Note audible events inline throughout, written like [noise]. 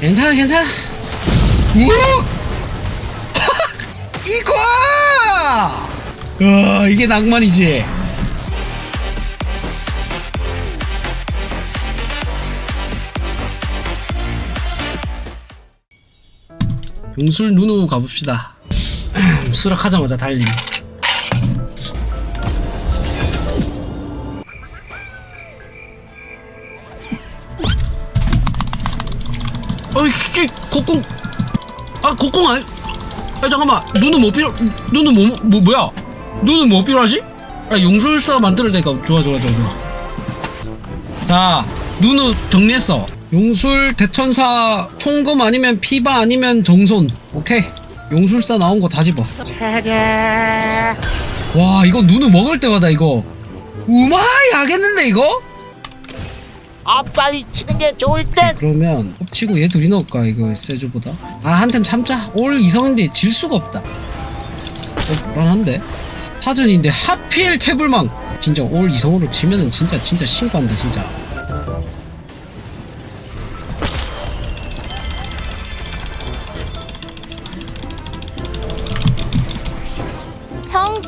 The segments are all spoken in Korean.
괜찮아 괜찮아. 우와! [laughs] 이거! 와 이게 낭만이지. 용술 누누 가봅시다. [clears throat] 수락하자마자 달림 어이 이게 곡궁. 아 곡궁 아니 아 잠깐만. 눈은 뭐 필요 눈은 뭐, 뭐 뭐야? 눈은 뭐 필요하지? 아 용술사 만들어야 되니까. 좋아 좋아 좋아 좋아. 자 눈우 정리했어. 용술 대천사 총검 아니면 피바 아니면 정손. 오케이. 용술사 나온 거 다 집어. 와 이거 눈우 먹을 때마다 이거. 우마이 하겠는데 이거? 아 빨리 치는 게 좋을 듯 그러면 엎치고 얘 둘이 넣을까 이거 세주보다? 아 한텐 참자. 올 이성인데 질 수가 없다. 어 불안한데? 하전인데 하필 태블망. 진짜 올 이성으로 치면은 진짜 진짜 신고한다 진짜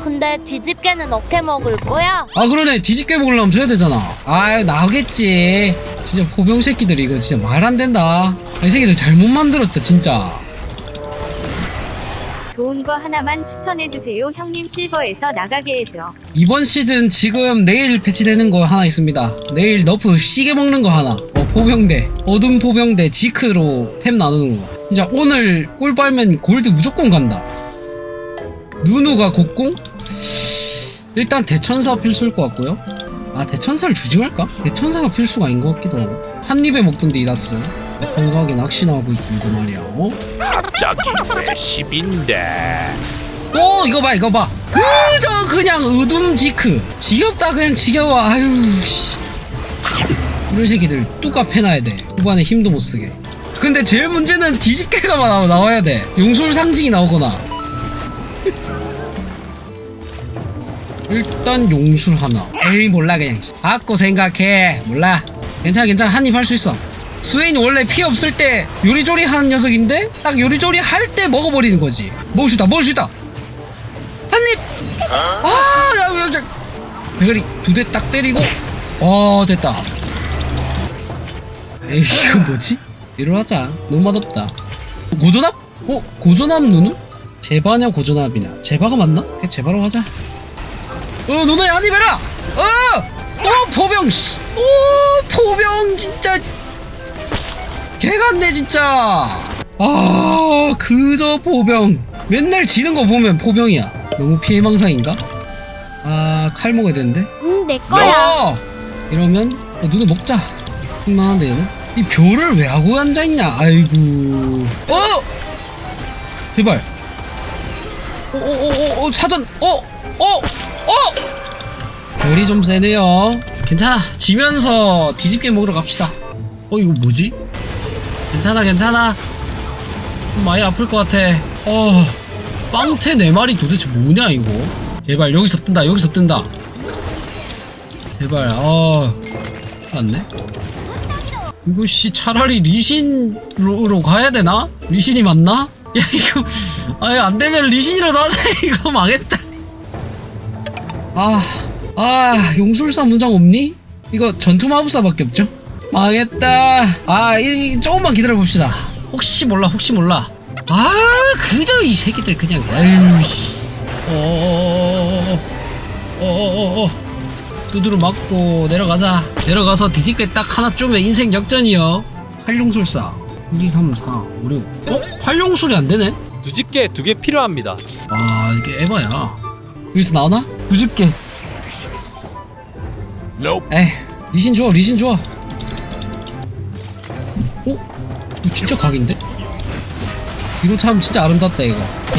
근데 뒤집개는 어떻게 먹을 거야? 아 그러네 뒤집게 먹으려면 줘야 되잖아 아 나오겠지 진짜 포병 새끼들 이거 진짜 말 안 된다 이 새끼들 잘못 만들었다 진짜 좋은 거 하나만 추천해주세요. 형님 실버에서 나가게 해줘. 이번 시즌 지금 내일 패치되는 거 하나 있습니다. 내일 너프 시계 먹는 거 하나. 어, 포병대. 어둠 포병대 지크로 템 나누는 거. 진짜 오늘 꿀 빨면 골드 무조건 간다. 누누가 곡궁? 일단 대천사 필수일 것 같고요. 아 대천사를 주지 말까? 대천사가 필수가 아닌 것 같기도 하고. 한 입에 먹던데 이다스. 건강하게 낚시나고 있고 이거 말이야. 어? 갑자기 왜 10인데 오 이거 봐 이거 봐 그저 그냥 의둠 지크 지겹다 그냥 지겨워 아유 씨 이런 새끼들 뚜까 패놔야 돼 후반에 힘도 못 쓰게 근데 제일 문제는 뒤집개가 나와, 나와야 돼 용술 상징이 나오거나 일단 용술 하나. 에이 몰라 그냥. 아고 생각해. 몰라. 괜찮아 괜찮아. 한 입 할 수 있어. 스웨인이 원래 피 없을 때 요리조리 하는 녀석인데 딱 요리조리 할 때 먹어버리는 거지. 먹을 수 있다 먹을 수 있다. 한입! 아야 여기 대가리 두 대 딱 때리고. 어 됐다. 에이 이거 뭐지? 이러하자. 너무 맛없다. 고조납? 어? 고조납 누누? 제바냐 고조납이냐? 제바가 맞나? 그냥 제바로 하자 어 누나야 한입 해라 어! 어 포병 씨. 오 포병 진짜 개같네 진짜 아 그저 포병 맨날 지는 거 보면 포병이야 너무 피해망상인가? 아 칼 먹어야 되는데 응, 내 거야. 야! 이러면 어, 누구 먹자 흥망한데 얘는 이 벼를 왜 하고 앉아있냐 아이고 어! 제발 오오오오 사전 어! 어! 어! 별이 좀 세네요. 괜찮아. 지면서 뒤집게 먹으러 갑시다. 어 이거 뭐지? 괜찮아 괜찮아. 좀 많이 아플 것 같아. 어 빵태 네 마리 도대체 뭐냐 이거? 제발 여기서 뜬다 여기서 뜬다. 제발 어 맞네. 이거 씨 차라리 리신으로 가야 되나? 리신이 맞나? 야 이거 아예 안 되면 리신이라도 하자. [laughs] 이거 망했다 아, 아, 용술사 문장 없니? 이거 전투 마법사밖에 없죠? 망했다. 아, 이, 이 조금만 기다려 봅시다. 혹시 몰라, 혹시 몰라. 아, 그저 이 새끼들 그냥, 아유, 씨. 어어어어어 어. 어어어어. 두드러 맞고 내려가자. 내려가서 뒤집게 딱 하나 쪼면 인생 역전이요. 활용술사. 1, 2, 3, 4, 5, 6. 어? 활용술이 안 되네? 두집게 두 개 필요합니다. 아, 이게 에바야. 여기서 나오나? 두집게. 에이, 리신 좋아, 리신 좋아. 어? 이거 진짜 각인데? 이거 참 진짜 아름답다, 이거.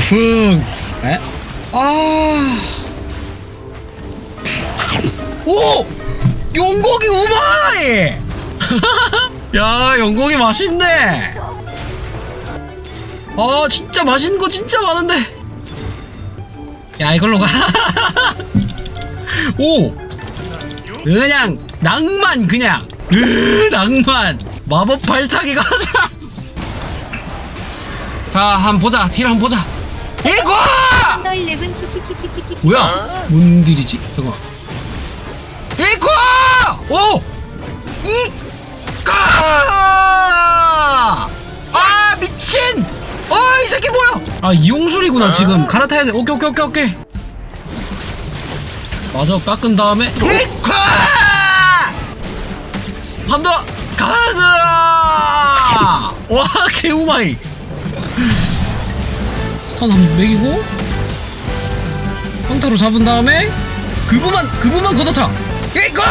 흥! 에? 아. 오! 용고기 우마이! [laughs] 야, 용고기 맛있네! 아, 진짜 맛있는 거 진짜 많은데! 야, 이걸로 가. [laughs] 오! 그냥, 낭만, 그냥. 으, 낭만. 마법 발차기 가자. 자 한번 보자 딜 한번 보자 이거 더 일레븐 키키키키키키. 뭐야 뭔 딜이지 잠깐만 이거 오 이까 아 이용술이구나 지금. 갈아타야 돼. 오케이 오케이 오케이 오케이. 맞아 깎은 다음에 이과 한더 가자! 와 개우마이. 스턴 한번 매기고 헌터로 잡은 다음에 그부만 그부만 걷어차. 이거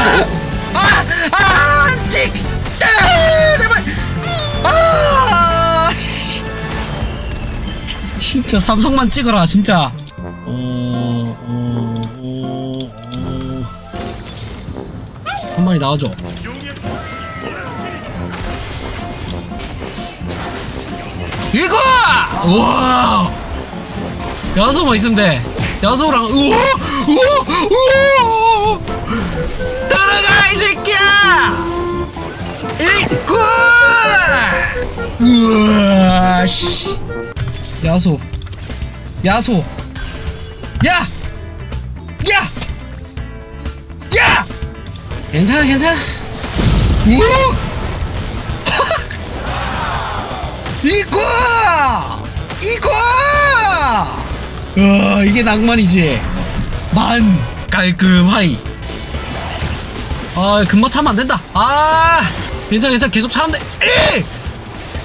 아아 틱! 아, 제발! 아! 씨. 진짜 삼성만 찍어라 진짜. 어, 어, 어, 어. 한 마리 나와줘. 이거! 우와! 야소만 있으면 돼. 야소랑 우와! 우와! 우와! 들어가 이 새끼야! 이거 우와 씨 야소. 야소. 야! 야! 야! 괜찮아 괜찮아. 우와 [laughs] 이거! 이거! 아 이게 낭만이지. 만. 깔끔하이. 아 금방 차면 안 된다. 아 괜찮아 괜찮아. 계속 차면 돼. 에이!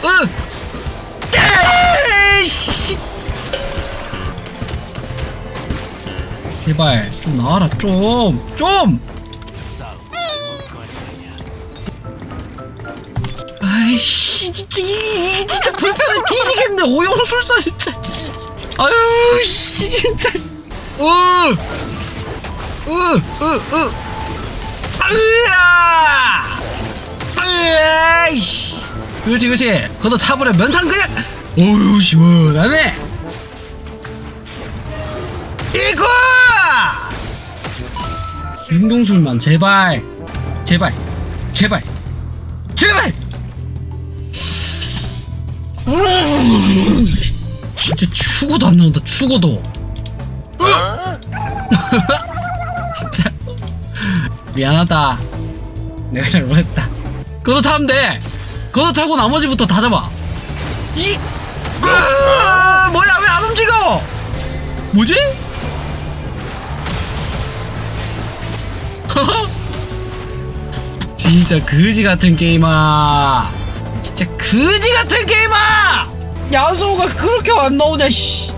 으! 에이씨! 제발 좀 나와라 좀 좀! 아이씨 진짜 이, 이 진짜 불편해. 뒤지겠네. 오용술사 진짜 아유 씨 진짜. 으으으으으 으아 으아이씨. 그렇지 그렇지. 걷어 차버려 면상 그냥 어유 시원하네. 이거! 윤경술만 제발. 제발. 제발. 제발! 음, 진짜 죽어도 안 나온다 죽어도. [laughs] 진짜. 미안하다. 내가 잘못했다. 그거 차면 돼. 그거 차고 나머지부터 다 잡아. 이 으아, 뭐야 왜 안 움직여? 뭐지? [laughs] 진짜 그지 같은 게임아. 진짜 그지 같은 게임아! 야소가 그렇게 안 나오냐 씨